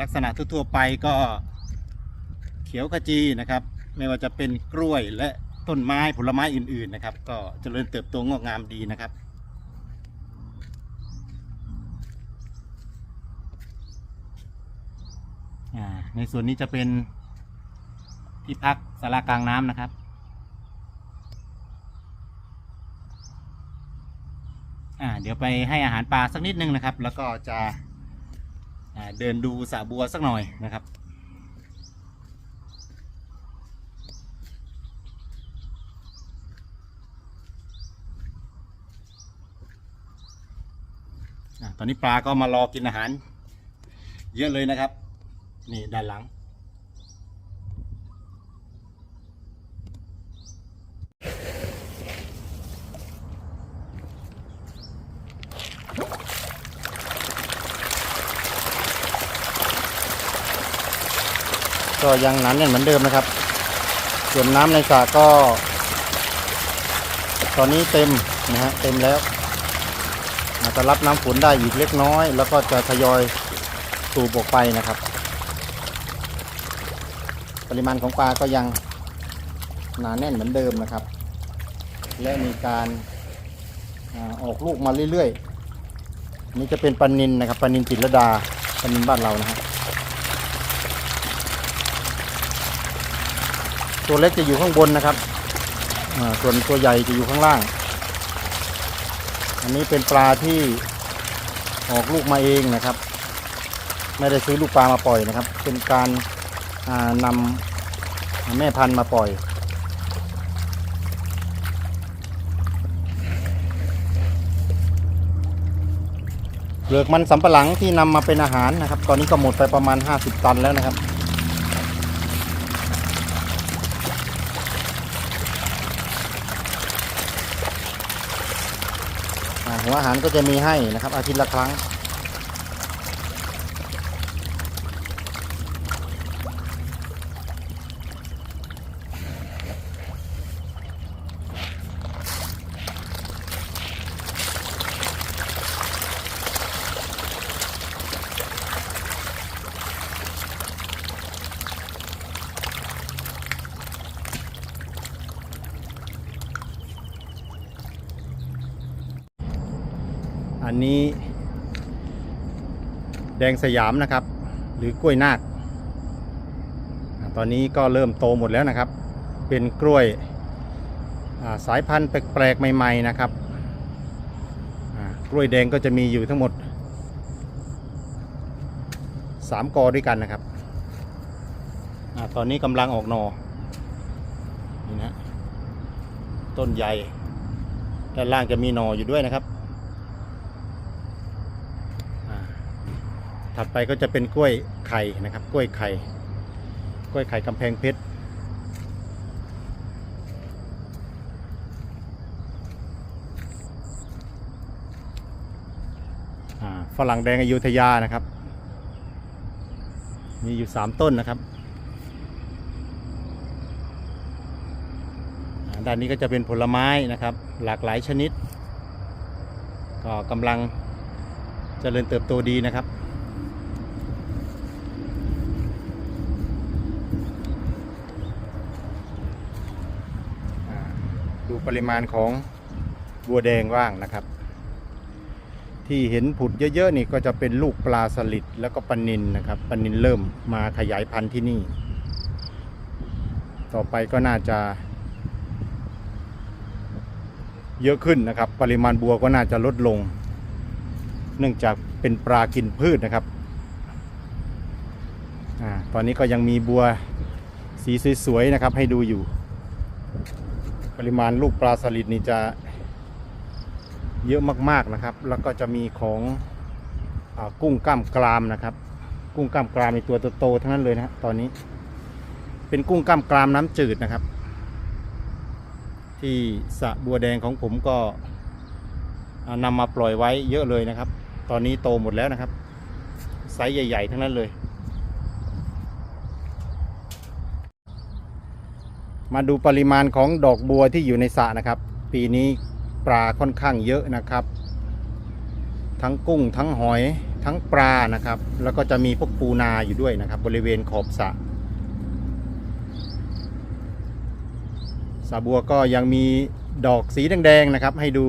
ลักษณะทั่วๆไปก็เขียวขจีนะครับ ไม่ว่าจะเป็นกล้วยและต้นไม้ผลไม้อื่นๆนะครับ ก็เจริญเติบโตงอกงามดีนะครับ ในส่วนนี้จะเป็นที่พักสารากลางน้ำนะครับเดี๋ยวไปให้อาหารปลาสักนิดนึงนะครับ แล้วก็จะ เดินดูสระบัวสักหน่อยนะครับอตอนนี้ปลาก็มารอกินอาหาร เยอะเลยนะครับ นี่ด้านหลัง ก็ยังหนานแน่นเหมือนเดิมนะครับ ส่วนน้ำในสระก็ ตอนนี้เต็มนะฮะเต็มแล้วอาจจะรับน้ำฝนได้อีกเล็กน้อย แล้วก็จะทยอยสูบออกไปนะครับ ปริมาณของปลาก็ยังหนาแน่นเหมือนเดิมนะครับ และมีการออกลูกมาเรื่อยๆนี่จะเป็นปลานินนะครับปลานินจิตรดาปลานินบ้านเรานะฮะ ตัวเล็กจะอยู่ข้างบนนะครับส่วนตัวใหญ่จะอยู่ข้างล่าง อันนี้เป็นปลาที่ออกลูกมาเองนะครับ ไม่ได้ซื้อลูกปลามาปล่อยนะครับ เป็นการานำแม่พันธุ์มาปล่อย เปลือกมันสำปะหลังที่นำมาเป็นอาหารนะครับ ตอนนี้ก็หมดไปประมาณ 50 ตันแล้วนะครับ หัวอาหารก็จะมีให้นะครับอาทิตย์ละครั้ง อันนี้ แดงสยามนะครับ หรือกล้วยนาคตอนนี้ก็เริ่มโตหมดแล้วนะครับ เป็นกล้วยาสายพันธุ์แปลกๆใหม่ๆนะครับกล้วยแดงก็จะมีอยู่ทั้งหมด 3 กอด้วยกันนะครับอตอนนี้กำลังออกหนอนี่นะต้นใหญ่ด้านล่างจะมีหนออยู่ด้วยนะครับ อ่า ถัดไปก็จะเป็นกล้วยไข่นะครับ กล้วยไข่ กล้วยไข่กำแพงเพชร ฝรั่งแดงอยุธยานะครับ มีอยู่สามต้นนะครับ ด้านนี้ก็จะเป็นผลไม้นะครับ หลากหลายชนิด ก็กำลังเจริญเติบโตดีนะครับ อ่า ดูปริมาณของบัวแดงว่างนะครับ ที่เห็นผุดเยอะๆนี่ก็จะเป็นลูกปลาสลิดแล้วก็ปลานินนะครับปลานินเริ่มมาขยายพันธุ์ที่นี่ ต่อไปก็น่าจะ เยอะขึ้นนะครับ ปริมาณบัวก็น่าจะลดลง เนื่องจากเป็นปลากินพืชนะครับอตอนนี้ก็ยังมีบัวสีสวยๆนะครับให้ดูอยู่ ปริมาณลูกปลาสลิดนี่จะเยอะมากๆนะครับ แล้วก็จะมีของอกุ้งกล้ามกรามนะครับ กุ้งกล้ามกรามในตัวโตๆทั้งนั้นเลยนะตอนนี้ เป็นกุ้งกล้ามกรามน้ำจืดนะครับ ที่สะบัวแดงของผมก็อ่านำมาปล่อยไว้เยอะเลยนะครับ ตอนนี้โตหมดแล้วนะครับไซส์ใหญ่ ๆ ทั้งนั้นเลย มาดูปริมาณของดอกบัวที่อยู่ในสระนะครับ ปีนี้ปลาค่อนข้างเยอะนะครับ ทั้งกุ้งทั้งหอยทั้งปลานะครับ แล้วก็จะมีพวกปูนาอยู่ด้วยนะครับ บริเวณขอบสระสาบัวก็ยังมีดอกสีแดงๆนะครับ ให้ดู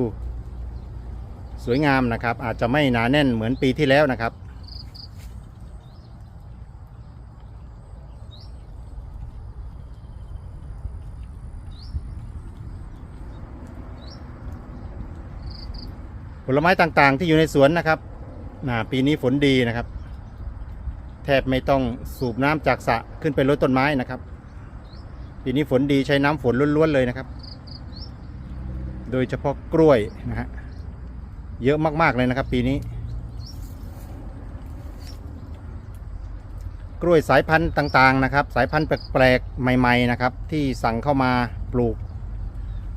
สวยงามนะครับ อาจจะไม่หนาแน่นเหมือนปีที่แล้วนะครับ ผลไม้ต่างๆ ที่อยู่ในสวนนะครับนะปีนี้ฝนดีนะครับ แทบไม่ต้องสูบน้ำจากสระขึ้นไปรดต้นไม้นะครับ ปีนี้ฝนดีใช้น้ำฝนล้วนๆเลยนะครับ โดยเฉพาะกล้วยนะฮะเยอะมากๆเลยนะครับ ปีนี้ กล้วยสายพันธุ์ต่างๆนะครับ สายพันธุ์แปลกๆใหม่ ๆนะครับ ที่สั่งเข้ามาปลูก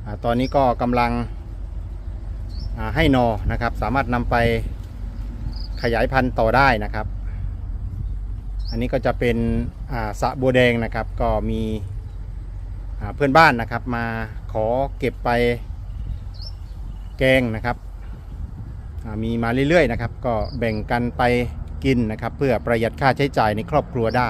อตอนนี้ก็กำลัง ให้นอนะครับ สามารถนำไปขยายพันธุ์ต่อได้นะครับ อันนี้ก็จะเป็นสะบัวแดงนะครับ ก็มีเพื่อนบ้านนะครับมาขอเก็บไปแกงนะครับมีมาเรื่อยๆนะครับ ก็แบ่งกันไปกินนะครับ เพื่อประหยัดค่าใช้จ่ายในครอบครัวได้